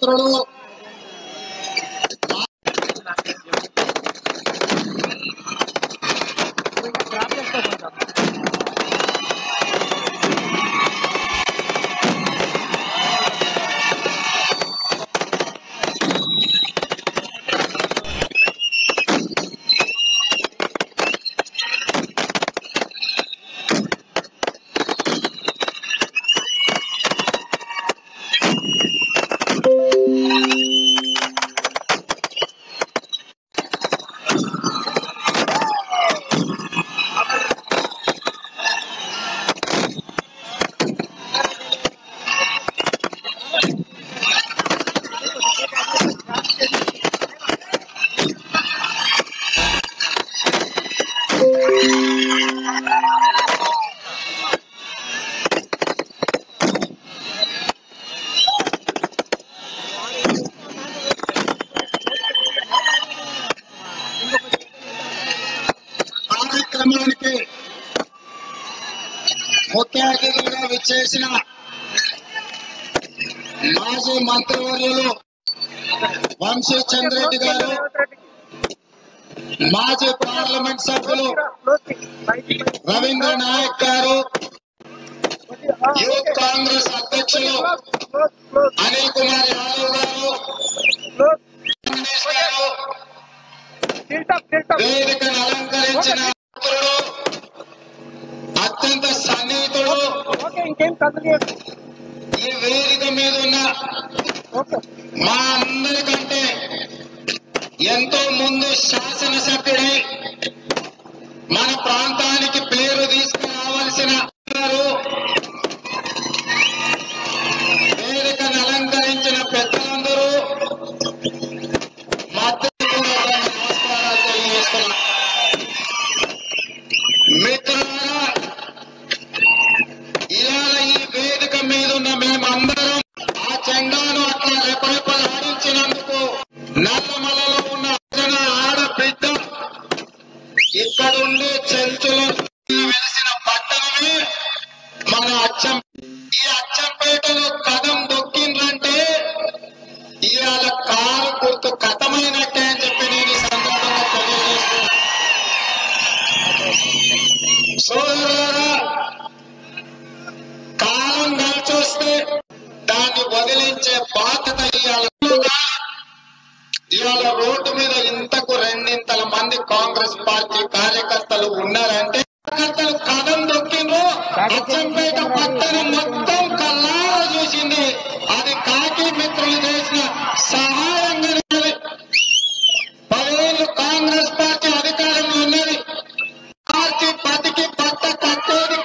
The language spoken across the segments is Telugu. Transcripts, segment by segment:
Petróleo కార్యక్రమానికి ముఖ్య అతిథులుగా విచ్చేసిన మాజీ మంత్రివర్యులు వంశీ చంద్రెడ్డి గారు మాజీ పార్లమెంట్ సభ్యులు రవీంద్ర నాయక్ గారు యూత్ కాంగ్రెస్ అధ్యక్షులు అనిల్ ఇంకేం కదలేదు ఈ వేదిక మీద ఉన్న ఓకే. మా అందరికంటే ఎంతో ముందు శాసనసభ్యుడై మన ప్రాంతానికి ఇక్కడుండే చెంచులో వెలిసిన పట్టణమే మన అచ్చం. ఈ అచ్చంపేటలో కథం దొక్కిండ్రంటే ఇవాళ కారు గుర్తు కథమైనట్టే అని చెప్పి నేను ఈ సందర్భంగా తెలియజేస్తున్నాను. సోదరులారా కాలం నడిచొస్తే దాన్ని వదిలించే పాత్ర రోడ్డు మీద ఇంతకు రెండింతల మంది కాంగ్రెస్ పార్టీ కార్యకర్తలు ఉన్నారంటే కార్యకర్తలు కథం దొక్కిండ్రు. అచ్చంపేట పట్టణం మొత్తం కల్లారా చూసింది. అది కాకి మిత్రులు చేసిన సహాయంగా ఉన్నది. పదేళ్ళు కాంగ్రెస్ పార్టీ అధికారంలో ఉన్నది. పార్టీ పతికి పట్ట కట్టేది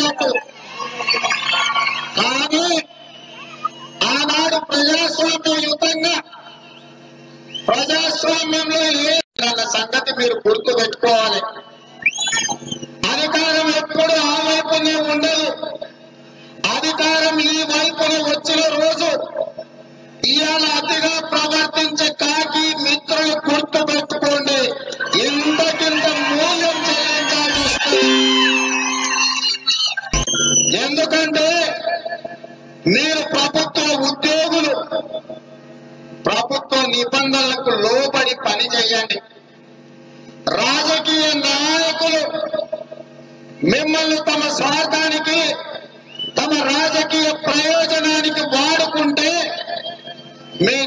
సుత్తం కానీ ఆనాడు ప్రజాస్వామ్యయుతంగా ప్రజాస్వామ్యంలో ఏ సంగతి మీరు గుర్తు పెట్టుకోవాలి. అధికారం ఎప్పుడు ఆ వైపునే ఉండదు. అధికారం ఈ వైపున వచ్చిన రోజు మీరు ప్రభుత్వ ఉద్యోగులు. ప్రభుత్వ నిబంధనలకు లోబడి పని చేయండి. రాజకీయ నాయకులు మిమ్మల్ని తమ స్వార్థానికి తమ రాజకీయ ప్రయోజనానికి వాడుకుంటే మీ